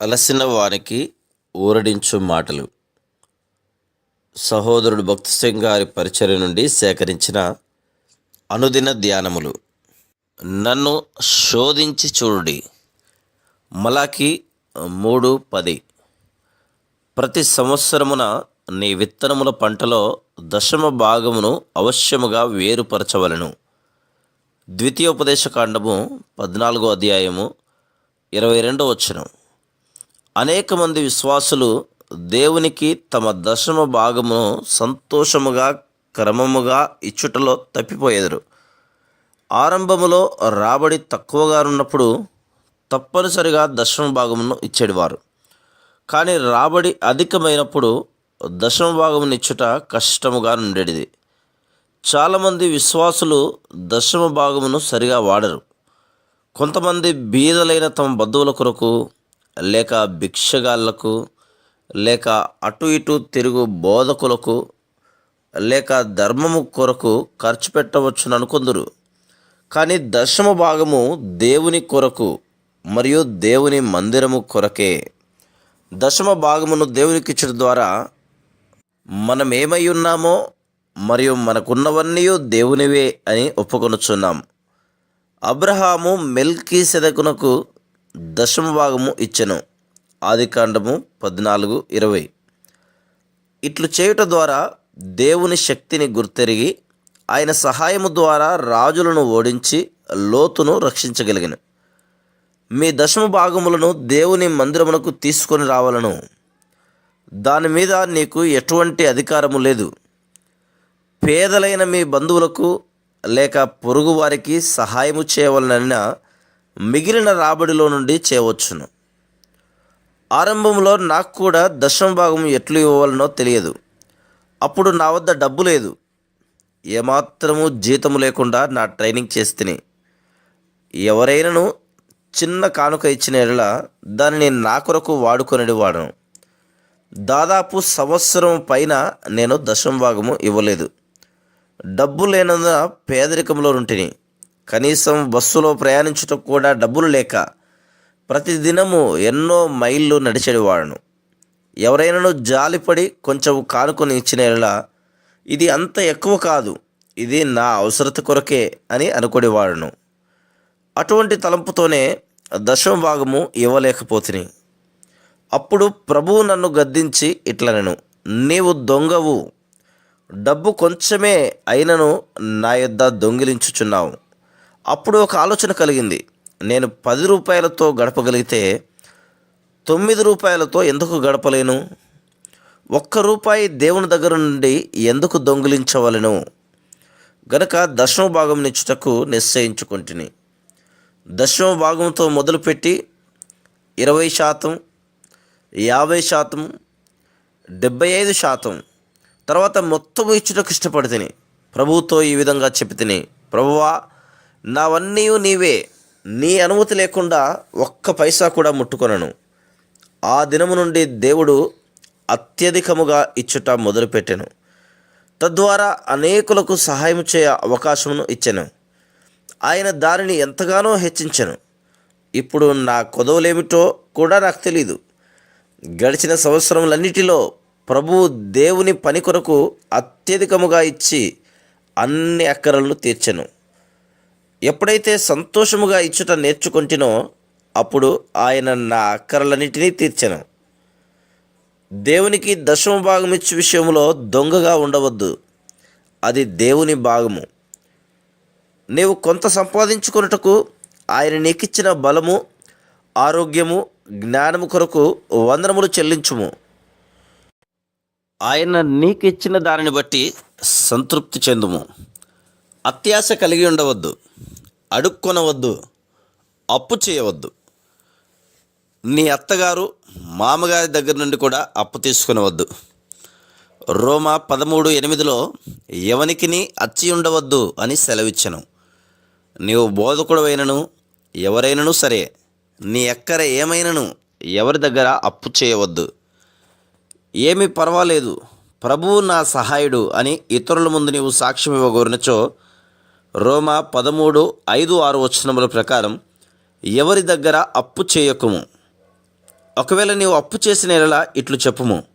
అలసిన వారికి ఊరడించు మాటలు. సహోదరుడు భక్తి సింగ్ గారి పరిచయం నుండి సేకరించిన అనుదిన ధ్యానములు. నన్ను శోధించి చూడుడి. మలాకి మూడు పది. ప్రతి సంవత్సరమున నీ విత్తనముల పంటలో దశమ భాగమును అవశ్యముగా వేరుపరచవలను. ద్వితీయోపదేశ కాండము పద్నాలుగో అధ్యాయము ఇరవై రెండో వచ్చినం అనేక మంది విశ్వాసులు దేవునికి తమ దశమ భాగమును సంతోషముగా క్రమముగా ఇచ్చుటలో తప్పిపోయేదరు. ఆరంభములో రాబడి తక్కువగా ఉన్నప్పుడు తప్పనిసరిగా దశమ భాగమును ఇచ్చేవారు. కానీ రాబడి అధికమైనప్పుడు దశమ భాగమును ఇచ్చుట కష్టముగా ఉండేది చాలామంది విశ్వాసులు దశమ భాగమును సరిగా వాడరు. కొంతమంది బీదలైన తమ బంధువుల కొరకు లేక భిక్షగాళ్ళకు లేక అటు ఇటు తిరుగు బోధకులకు లేక ధర్మము కొరకు ఖర్చు పెట్టవచ్చును అనుకుందరు కానీ దశమ భాగము దేవుని కొరకు మరియు దేవుని మందిరము కొరకే. దశమ భాగమును దేవునికి ఇచ్చడం ద్వారా మనం ఏమై ఉన్నామో మరియు మనకున్నవన్నీ దేవునివే అని ఒప్పుకొనుచున్నాం. అబ్రహాము మెల్కీ సెదకునకు దశమ భాగము ఇచ్చెను. ఆదికాండము పద్నాలుగు ఇరవై. ఇట్లు చేయుట ద్వారా దేవుని శక్తిని గుర్తెరిగి ఆయన సహాయము ద్వారా రాజులను ఓడించి లోతును రక్షించగలిగిన. మీ దశమ భాగములను దేవుని మందిరమునకు తీసుకొని రావాలను. దాని మీద నీకు ఎటువంటి అధికారము లేదు. పేదలైన మీ బంధువులకు లేక పొరుగువారికి సహాయము చేయవలనైనా మిగిలిన రాబడిలో నుండి చేయవచ్చును. ఆరంభంలో నాకు కూడా దశమ భాగం ఎట్లు ఇవ్వవలనో తెలియదు. అప్పుడు నా వద్ద డబ్బు లేదు. ఏమాత్రము జీతము లేకుండా నా ట్రైనింగ్ చేస్తే ఎవరైనాను చిన్న కానుక ఇచ్చిన ఎడల దానిని నా కొరకు వాడుకొనిడి వాడను దాదాపు సంవత్సరం పైన నేను దశం భాగము ఇవ్వలేదు. డబ్బు లేనందున పేదరికంలో ఉంటిని కనీసం బస్సులో ప్రయాణించటం కూడా డబ్బులు లేక ప్రతిదినము ఎన్నో మైళ్ళు నడిచేవాడును. ఎవరైనాను జాలిపడి కొంచెం కానుకొని ఇచ్చిన ఇది అంత ఎక్కువ కాదు ఇది నా అవసరత కొరకే అని అనుకునేవాడును. అటువంటి తలంపుతోనే దశమ భాగము ఇవ్వలేకపోతిని. అప్పుడు ప్రభువు నన్ను గద్దించి ఇట్లనెను నీవు దొంగవు డబ్బు కొంచెమే అయినను నా యొద్ద దొంగిలించుచున్నావు. అప్పుడు ఒక ఆలోచన కలిగింది. నేను పది రూపాయలతో గడపగలిగితే తొమ్మిది రూపాయలతో ఎందుకు గడపలేను? ఒక్క రూపాయి దేవుని దగ్గర నుండి ఎందుకు దొంగిలించవలను? గనక దశమ భాగం నిచ్చుటకు నిశ్చయించుకుంటుని. దశమ భాగంతో మొదలుపెట్టి ఇరవై శాతం యాభై శాతం డెబ్బై ఐదు శాతం తర్వాత మొత్తం ఇచ్చుటకు ఇష్టపడితిని. ప్రభువుతో ఈ విధంగా చెప్పి తిని ప్రభువా నావన్నీ నీవే. నీ అనుమతి లేకుండా ఒక్క పైసా కూడా ముట్టుకొనను. ఆ దినము నుండి దేవుడు అత్యధికముగా ఇచ్చుట మొదలుపెట్టెను. తద్వారా అనేకులకు సహాయం చేయ అవకాశమును ఇచ్చెను. ఆయన దానిని ఎంతగానో హెచ్చించెను. ఇప్పుడు నా కొదవలేమిటో కూడా నాకు తెలీదు. గడిచిన సంవత్సరములన్నిటిలో ప్రభువు దేవుని పని కొరకు అత్యధికముగా ఇచ్చి అన్ని అక్కరలను తీర్చెను. ఎప్పుడైతే సంతోషముగా ఇచ్చుట నేర్చుకుంటునో అప్పుడు ఆయన నా అక్కరలన్నిటినీ తీర్చను. దేవునికి దశమ భాగం ఇచ్చే విషయంలో దొంగగా ఉండవద్దు. అది దేవుని భాగము. నీవు కొంత సంపాదించుకున్నటకు ఆయన నీకిచ్చిన బలము ఆరోగ్యము జ్ఞానము కొరకు వందనములు చెల్లించుము. ఆయన నీకిచ్చిన దానిని బట్టి సంతృప్తి చెందుము. అత్యాశ కలిగి ఉండవద్దు. అడుక్కొనవద్దు అప్పు చేయవద్దు. నీ అత్తగారు మామగారి దగ్గర నుండి కూడా అప్పు తీసుకునవద్దు. రోమా పదమూడు ఎనిమిదిలో ఎవనికిని అచ్చి ఉండవద్దు అని సెలవిచ్చను. నీవు బోధకుడవైనను ఎవరైనను సరే నీ ఎక్కర ఏమైనను ఎవరి దగ్గర అప్పు చేయవద్దు. ఏమి పర్వాలేదు ప్రభువు నా సహాయుడు అని ఇతరుల ముందు నీవు సాక్ష్యం ఇవ్వగోరినచో రోమా పదమూడు ఐదు ఆరు వచనముల ప్రకారం ఎవరి దగ్గర అప్పు చేయకుము? ఒకవేళ నీవు అప్పు చేసిన ఎడల ఇట్లు చెప్పుము.